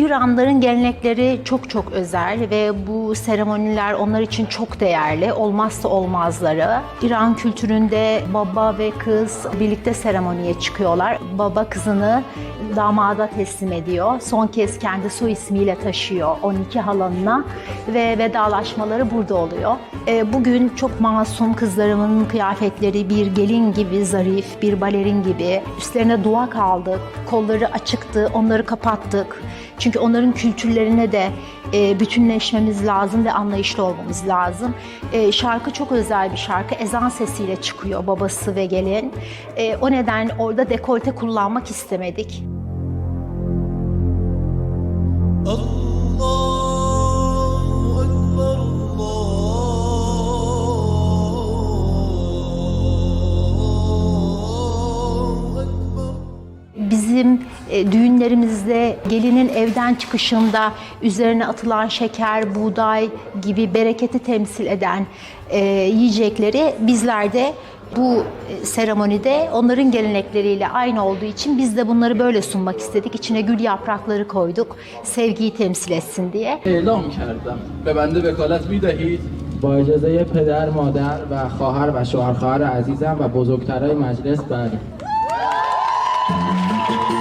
İranlıların gelenekleri çok çok özel ve bu seremoniler onlar için çok değerli, olmazsa olmazları. İran kültüründe baba ve kız birlikte seremoniye çıkıyorlar. Baba kızını damada teslim ediyor. Son kez kendi soy ismiyle taşıyor 12 halanına ve vedalaşmaları burada oluyor. E, Bugün çok masum kızlarımın kıyafetleri bir gelin gibi zarif, bir balerin gibi. Üstlerine dua kaldık, kolları açıktı, onları kapattık. Çünkü onların kültürlerine de e, bütünleşmemiz lazım ve anlayışlı olmamız lazım. E, şarkı çok özel bir şarkı. Ezan sesiyle çıkıyor babası ve gelin. E, o nedenle orada dekolte kullanmak istemedik. Bizim e, düğünlerimizde gelinin evden çıkışında üzerine atılan şeker, buğday gibi bereketi temsil eden e, yiyecekleri bizler de bu e, seremonide onların gelenekleriyle aynı olduğu için biz de bunları böyle sunmak istedik. İçine gül yaprakları koyduk, sevgiyi temsil etsin diye. اعلام کردم به بنده وکالت میدهید با اجازه پدر، مادر و خواهر و شوهر خواهر عزیزم و بزرگترای مجلس بله Thank you.